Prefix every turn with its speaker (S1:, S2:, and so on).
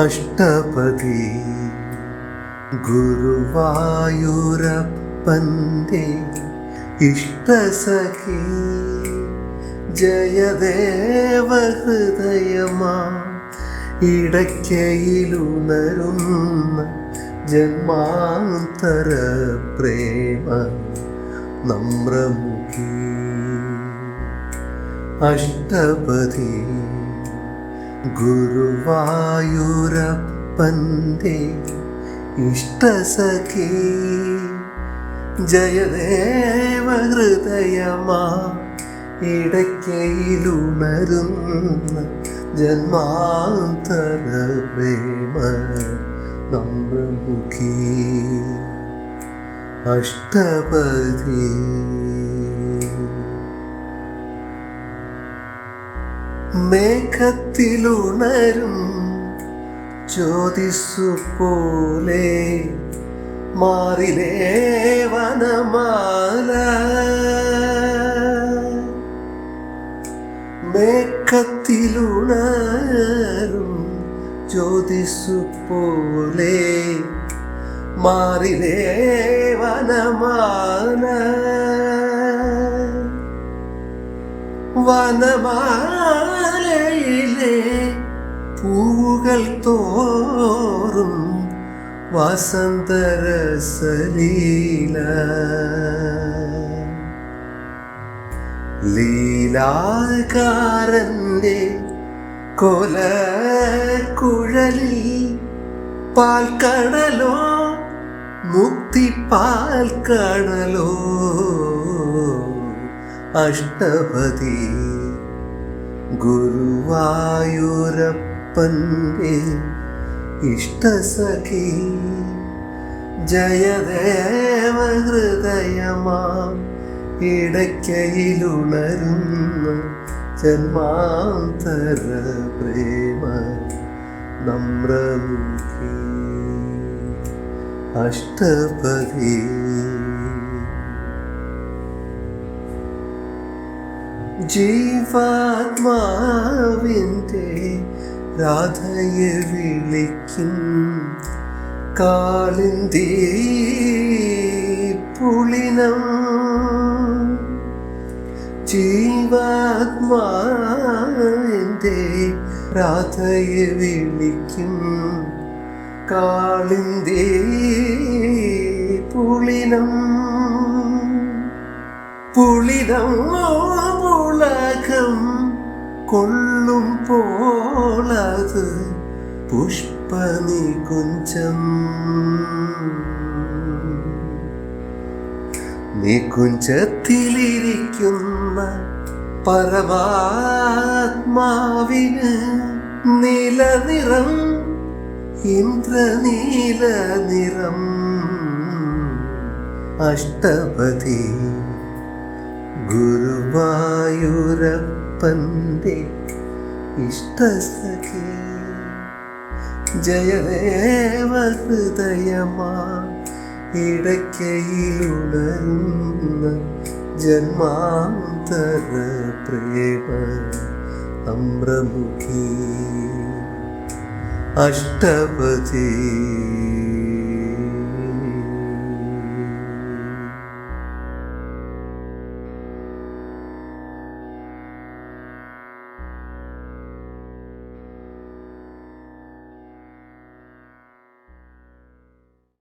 S1: അഷ്ടപതി ഗുരുവായൂരപ്പന്റെ ഇഷ്ടസഖി ജയദേവഹൃദയമാ ഇടയ്ക്കയിലുണരുന്ന ജന്മാന്തര പ്രേമ നമ്രമുഖി. അഷ്ടപതി ഗുരുവായൂരപ്പന്റെ ഇഷ്ടസഖി ജയദേവ ഹൃദയമാ ഇടയ്ക്കയിലുണരുന്ന ജന്മാന്തര പ്രേമ നമ്രമുഖി അഷ്ടപതി. മേഘത്തിലുണരും ജ്യോതിസ്സു പോലെ മാറിലേ വനമാല മേക്കത്തിലുണരും ജ്യോതിസു പോലെ മാറിലേ വനമാല വനമാലയിലെ പൂകൾ തോറും വസന്തരസലീല. ലീലാകാരന്റെ കൊല കുഴലിൽ പാൽക്കടലോ മുക്തി പാൽക്കടലോ അഷ്ടപതി ഗുരുവായൂരപ്പന്റെ ഇഷ്ടസഖി. ജയദേവ ഹൃദയമാം ഇടയ്ക്കയിലുണരുന്ന ജന്മാന്തര പ്രേമ നമ്രമുഖി. അഷ്ടപതി. ജീവാത്മാവിന്റെ രാധയെ വിളിക്കും കാളിന്തി പുളിനം. ജീവാത്മാവിന്റെ രാധയെ വിളിക്കും കാളിന്തി പുളിനം. പുളിനം പുളകം കൊള്ളും പോളത് നീ നികുഞ്ചത്തിലിരിക്കുന്ന പരമാത്മാവിന് നീലനിറം ഇന്ദ്രനീല നിറം അഷ്ടപതി ഗുരുവായൂരപ്പന്റെ ഇഷ്ടസഖി ജയദേവ ഹൃദയമാ ഇടയ്ക്കയിലുണരുന്ന ജന്മാന്തര പ്രേമ അമ്രമുഖി. അഷ്ടപതി